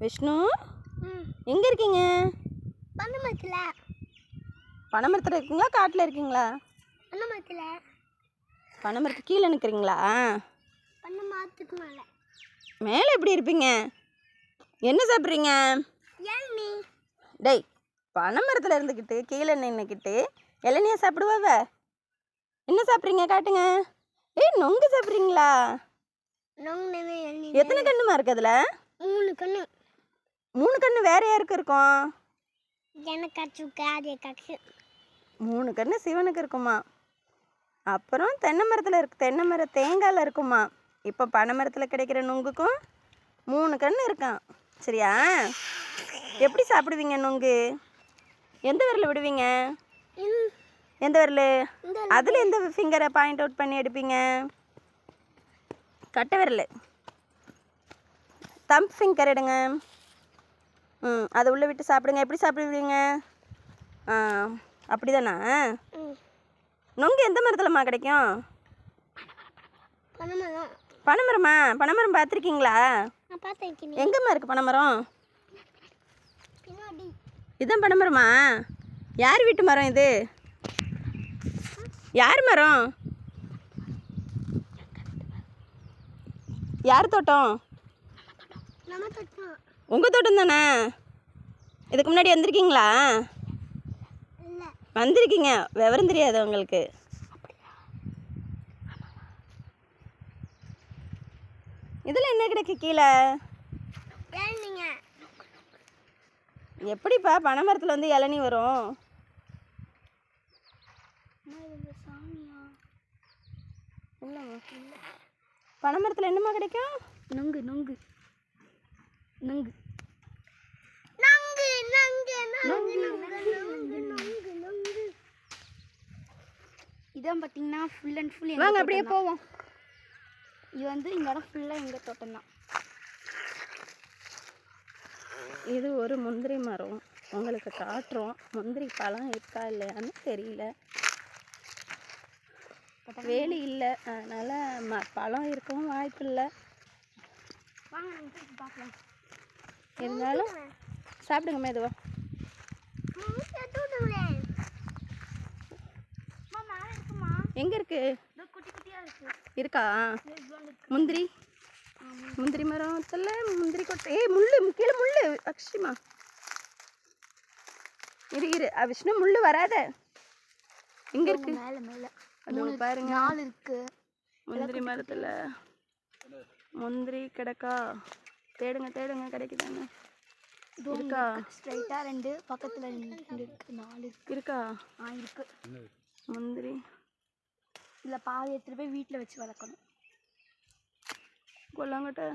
விஷ்ணு எங்கே இருக்கீங்க? பண்ண மரத்தில் பனைமரத்தில் இருக்கீங்களா? காட்டில் இருக்கீங்களா? பண்ண மரத்தில் பனைமரத்துக்கு கீழே நிற்கிறீங்களா பண்ண மரத்துக்கு மேலே. மேலே எப்படி இருப்பீங்க? என்ன சாப்பிட்றீங்க? டேய் பனைமரத்தில் இருந்துக்கிட்டு கீழே நின்றுக்கிட்டு இளநியா சாப்பிடுவாவ என்ன சாப்பிட்றீங்க? காட்டுங்க. ஏய் நொங்கு சாப்பிட்றீங்களா? எத்தனை கண்ணுமா இருக்கு அதில்? மூணு கண்ணு. மூணு கண்ணு வேற யாருக்கு இருக்கும்? எனக்கு மூணு கண்ணு சிவனுக்கு இருக்குமா? அப்புறம் தென்னை மரத்தில் இருக்கு தென்னை மர தேங்காயில் இருக்குமா? இப்போ பனை மரத்தில் கிடைக்கிற நுங்குக்கும் மூணு கண்ணு இருக்கான். சரியா? எப்படி சாப்பிடுவீங்க நுங்கு? எந்த விரல் விடுவீங்க? எந்த விரல்? அதில் எந்த ஃபிங்கரை பாயிண்ட் அவுட் பண்ணி எடுப்பீங்க? கட்டை விரல். தம்ப் ஃபிங்கர் எடுங்க. ம் அதை உள்ளே விட்டு சாப்பிடுங்க. எப்படி சாப்பிடுவீங்க? ஆ அப்படிதானா? ம். நுங்கு எந்த மரத்துலம்மா கிடைக்கும்? பனைமரமா பனைமரம்? பார்த்துருக்கீங்களா? எங்கம்மா இருக்குது பனைமரம்? இதுதான் பனைமரமா? யார் வீட்டு மரம் இது? யார் மரம்? யார் தோட்டம்? உங்கள் தோட்டம். தானே? இதுக்கு முன்னாடி வந்திருக்கீங்களா? வந்திருக்கீங்க. விவரம் தெரியாது உங்களுக்கு. இதில் என்ன கிடைக்கு கீழே? எப்படிப்பா பனை மரத்தில் வந்து இளநீ வரும்? இல்லைம்மா பனை மரத்தில் என்னம்மா கிடைக்கும்? நொங்கு நொங்கு. நொங்கு. நங்கு நங்கு நங்கு நங்கு நங்கு நங்கு நங்கு இதான் பார்த்தீங்கன்னா ஃபுல் அண்ட் ஃபுல் வாங்க அப்படியே போவோம். இது வந்து இந்த இடம் ஃபுல்லாக எங்கள் தோட்டம் தான். இது ஒரு முந்திரி மரம். உங்களுக்கு காட்டுறோம். முந்திரி பழம் இருக்கா இல்லையான்னு தெரியல. வேலி இல்லை. அதனால் ம பழம் இருக்கவும் வாய்ப்பு இல்லை. இருந்தாலும் சாப்பிடுங்க மெதுவா. எங்கே இருக்கு? இருக்கு. முந்திரி? முந்திரி மரத்தில் முந்திரி கொட்டை. ஏய் முள்ளு கீழே முள்ளு. அக்ஷிமா. இரு இரு. விஷ்ணு முள்ளு வராத. எங்க இருக்கு? மேலே மேலே. அது பாருங்க. நாலு இருக்கு முந்திரி மரத்தில் முந்திரி கிடக்கா. தேடுங்க தேடுங்க கிடைக்குதாங்க இருக்கா? ஸ்ட்ரைட்டாக ரெண்டு பக்கத்தில் ரெண்டு இருக்கு நாலு இருக்கு? இருக்கா ஆ இருக்கு முந்திரி. இதில் பாதி எடுத்துகிட்டு போய் வீட்டில் வச்சு வளர்க்கணும். கொல்லாங்கட்ட.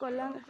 கொல்லாங்க.